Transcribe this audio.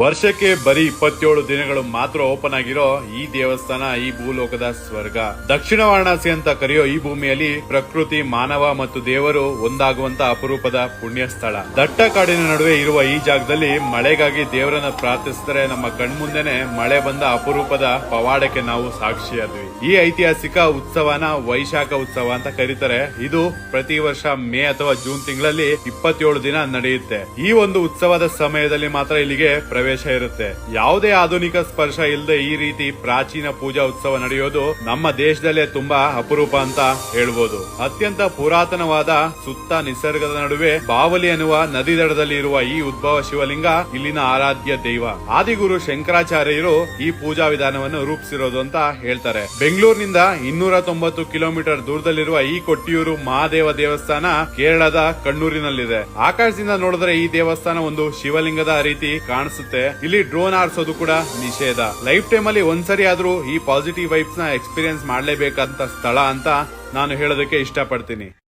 ವರ್ಷಕ್ಕೆ ಬರೀ ಇಪ್ಪತ್ತೇಳು ದಿನಗಳು ಮಾತ್ರ ಓಪನ್ ಆಗಿರೋ ಈ ದೇವಸ್ಥಾನ, ಈ ಭೂಲೋಕದ ಸ್ವರ್ಗ. ದಕ್ಷಿಣ ವಾರಣಾಸಿ ಅಂತ ಕರೆಯೋ ಈ ಭೂಮಿಯಲ್ಲಿ ಪ್ರಕೃತಿ, ಮಾನವ ಮತ್ತು ದೇವರು ಒಂದಾಗುವಂತ ಅಪರೂಪದ ಪುಣ್ಯ ಸ್ಥಳ ದಟ್ಟ ಕಾಡಿನ ನಡುವೆ ಇರುವ ಈ ಜಾಗದಲ್ಲಿ ಮಳೆಗಾಗಿ ದೇವರನ್ನ ಪ್ರಾರ್ಥಿಸಿದರೆ ನಮ್ಮ ಕಣ್ಮುಂದೆನೆ ಮಳೆ ಬಂದ ಅಪರೂಪದ ಪವಾಡಕ್ಕೆ ನಾವು ಸಾಕ್ಷಿಯಾದ್ವಿ. ಈ ಐತಿಹಾಸಿಕ ಉತ್ಸವನ ವೈಶಾಖ ಉತ್ಸವ ಅಂತ ಕರೀತಾರೆ. ಇದು ಪ್ರತಿ ವರ್ಷ ಮೇ ಅಥವಾ ಜೂನ್ ತಿಂಗಳಲ್ಲಿ ಇಪ್ಪತ್ತೇಳು ದಿನ ನಡೆಯುತ್ತೆ. ಈ ಒಂದು ಉತ್ಸವದ ಸಮಯದಲ್ಲಿ ಮಾತ್ರ ಇಲ್ಲಿಗೆ ಪ್ರವೇಶ ಇರುತ್ತೆ. ಯಾವುದೇ ಆಧುನಿಕ ಸ್ಪರ್ಶ ಇಲ್ಲದೆ ಈ ರೀತಿ ಪ್ರಾಚೀನ ಪೂಜಾ ಉತ್ಸವ ನಡೆಯೋದು ನಮ್ಮ ದೇಶದಲ್ಲೇ ತುಂಬಾ ಅಪರೂಪ ಅಂತ ಹೇಳ್ಬೋದು. ಅತ್ಯಂತ ಪುರಾತನವಾದ ಸುತ್ತ ನಿಸರ್ಗದ ನಡುವೆ ಬಾವಲಿ ಅನ್ನುವ ನದಿ ದಡದಲ್ಲಿ ಇರುವ ಈ ಉದ್ಭವ ಶಿವಲಿಂಗ ಇಲ್ಲಿನ ಆರಾಧ್ಯ ದೈವ. ಆದಿಗುರು ಶಂಕರಾಚಾರ್ಯರು ಈ ಪೂಜಾ ವಿಧಾನವನ್ನು ರೂಪಿಸಿರೋದು ಅಂತ ಹೇಳ್ತಾರೆ. ಬೆಂಗಳೂರಿನಿಂದ ಇನ್ನೂರ ತೊಂಬತ್ತು ಕಿಲೋಮೀಟರ್ ದೂರದಲ್ಲಿರುವ ಈ ಕೊಟ್ಟಿಯೂರು ಮಹಾದೇವ ದೇವಸ್ಥಾನ ಕೇರಳದ ಕಣ್ಣೂರಿನಲ್ಲಿದೆ. ಆಕಾಶದಿಂದ ನೋಡಿದ್ರೆ ಈ ದೇವಸ್ಥಾನ ಒಂದು ಶಿವಲಿಂಗದ ರೀತಿ ಕಾಣಿಸುತ್ತೆ. ಇಲ್ಲಿ ಡ್ರೋನ್ ಆರ್ಸೋದು ಕೂಡ ನಿಷೇಧ. ಲೈಫ್ ಟೈಮ್ ಅಲ್ಲಿ ಒಂದ್ಸರಿ ಆದ್ರೂ ಈ ಪಾಸಿಟಿವ್ ವೈಬ್ಸ್ನ ಎಕ್ಸ್ಪೀರಿಯನ್ಸ್ ಮಾಡ್ಲೇಬೇಕಂತ ಸ್ಥಳ ಅಂತ ನಾನು ಹೇಳೋದಕ್ಕೆ ಇಷ್ಟಪಡ್ತೀನಿ.